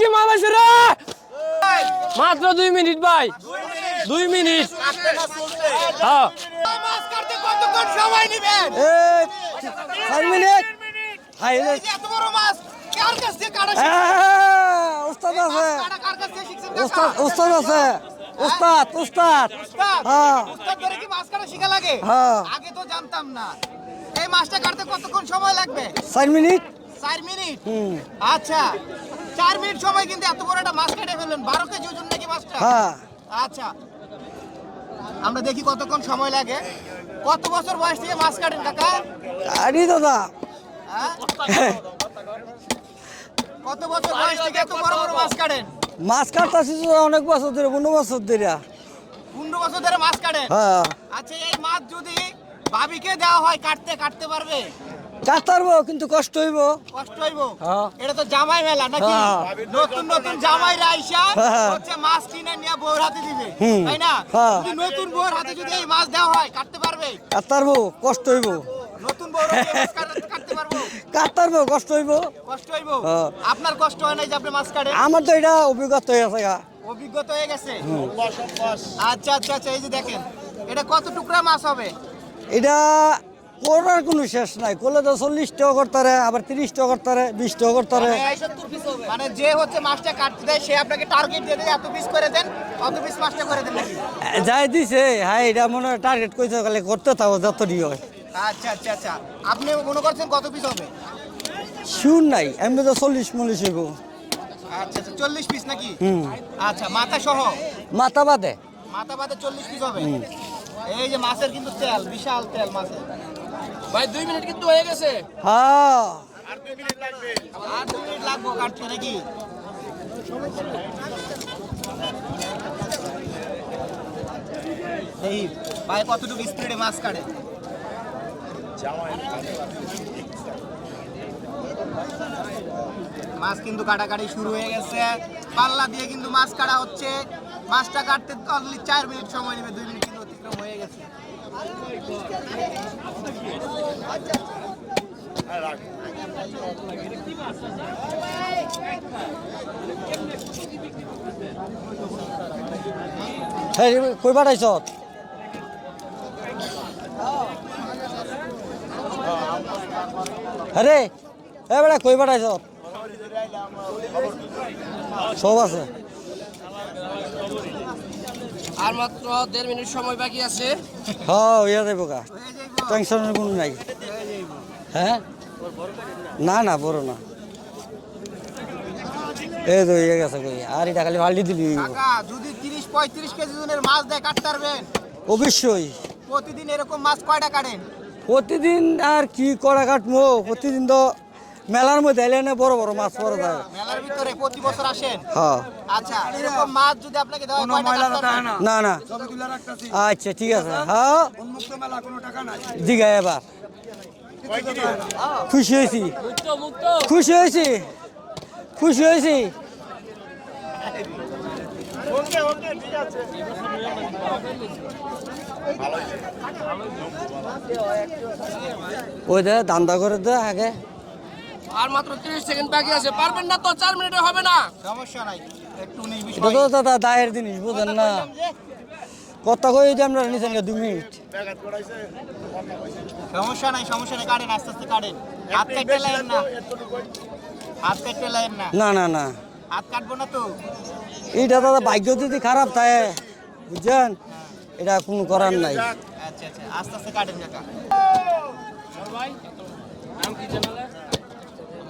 কি মাল আছে রে? মাত্র দুই মিনিট ভাই। দুই মিনিট। হ্যাঁ। মিনিট? হ্যাঁ, উস্তাদ আছে। আছে? হ্যাঁ। উস্তাদ ধরে কি মাছ কাটা শিখা লাগে? হ্যাঁ। আগে তো জানতাম না। এই মাছটা কাটতে কতক্ষণ সময় লাগবে? মিনিট। আচ্ছা। চার মিনিট সময় কিন্তু এত বড় একটা মাছ কেটে ফেললেন। বারো কেজি ওজন নাকি মাছটা? হ্যাঁ। আচ্ছা। আমরা দেখি কতক্ষণ সময় লাগে। কত বছর বয়স থেকে মাছ কাটেন কাকা? আরে দাদা হ্যাঁ? কত বছর বয়স থেকে এত বড় বড় মাছ কাটেন? মাছ কাটতেছি অনেক বছর ধরে পনেরো বছর ধরে। পনেরো বছর ধরে মাছ কাটেন? হ্যাঁ। আচ্ছা এই মাছ যদি ভাবিকে দেওয়া হয় কাটতে কাটতে পারবে? কাটতারবো কিন্তু কষ্ট হইব। কষ্ট হইব? হ্যাঁ। এটা তো জামাই মেলা নাকি? হ্যাঁ। নতুন নতুন জামাই রাইসা হ্যাঁ। হচ্ছে মাছ কিনে নিয়ে বউর হাতে দিবে। তাই না। যদি নতুন বউর হাতে যদি এই মাছ দেওয়া হয় কাটতে পারবে? কাটতারবো কষ্ট হইব। নতুন বউর কাটতে পারব? কাটতারবো কষ্ট হইব। কষ্ট হইব। আপনার কষ্ট হয় নাই যে আপনি মাছ কাটেন? আমার তো এটা অভিজ্ঞতা হয়ে আছে গা। অভিজ্ঞতা হয়ে গেছে? আচ্ছা আচ্ছা আচ্ছা এই যে দেখেন এটা কত টুকরা মাছ হবে? এটা করার কোনো শেষ নাই। করলে তো চল্লিশ টাকা করতারে আবার তিরিশ টাকা করতারে বিশ টাকা করতারে মানে যে হচ্ছে মাছটা কাটতে দেয় সে আপনাকে টার্গেট দিয়ে দেয় এত পিস করে দেন অত পিস মাছটা করে দেন যাই দিছে হ্যাঁ এটা মনে হয় টার্গেট করতে গেলে করতে থাকো যত হয়। আচ্ছা আচ্ছা আচ্ছা। আপনি মনে করছেন কত পিস হবে? শিউর নাই আমি তো চল্লিশ মল্লিশ হইব। আচ্ছা আচ্ছা চল্লিশ পিস নাকি? আচ্ছা মাথা সহ? মাথা বাদে। মাথা বাদে চল্লিশ পিস হবে। এই যে মাছের কিন্তু তেল বিশাল তেল মাছের। ভাই দুই মিনিট কিন্তু হয়ে গেছে। হ্যাঁ। আর দু মিনিট লাগবো। কাটতে নাকি? এই ভাই কতটুকু স্পিডে মাছ কাটে? মাছ কিন্তু কাটাকাটি শুরু হয়ে গেছে। পাল্লা দিয়ে কিন্তু মাছ কাটা হচ্ছে। মাছটা কাটতে অনলি চার মিনিট সময় নেবে, দুই মিনিট কিন্তু অতিক্রম হয়ে গেছে। কই পাঠাইছ? আরে, এ বেটা, কই পাঠাইছ? সব আছে। আর মাত্র দেড় মিনিট সময় বাকি আছে। হ্যাঁ ইয়া যাইব গা। টেনশনের কোনো নাই। হ্যাঁ? না না বড় না। এই তো ইয়ে গেছে কই আর এটা খালি ফাল্টি দিলি যদি তিরিশ পঁয়ত্রিশ কেজি ওজনের মাছ দেয় কাটতে পারবেন? অবশ্যই। প্রতিদিন এরকম মাছ কয়টা কাটেন? প্রতিদিন আর কি করা কাটবো? প্রতিদিন তো মেলার মধ্যে এলে না বড় বড় মাছ পড়া যায়। মেলার ভিতরে প্রতি বছর আসেন? হ্যাঁ। আচ্ছা এরকম মাছ যদি আপনাকে দেওয়া হয় কয়টা কাটতে পারবেন? না। না আচ্ছা ঠিক আছে। হ্যাঁ। দিঘা এবার। খুশি হয়েছি। খুশি হয়েছি। খুশি হয়েছি। ওই দে দান্দা করে দে আগে। আর মাত্র তিরিশ সেকেন্ড বাকি আছে। পারবেন না তো চার মিনিটে হবে না। সমস্যা নাই। একটু নেই এটা তো দাদা দায়ের জিনিস বুঝেন না। কথা কই যে আমরা নিছেন দুই মিনিট। সমস্যা নাই সমস্যা নাই কাটেন আস্তে আস্তে কাটেন। হাত কাটতে লাইন না। হাত কাটতে লাইন না। না না না। হাত কাটবো না তো। এইটা দাদা ভাগ্য যদি খারাপ থাকে বুঝছেন? এটা কোনো করার নাই। আচ্ছা আচ্ছা আস্তে আস্তে কাটেন কাকা। media। এই তো মাছ কাটা শেষ ফিনিশ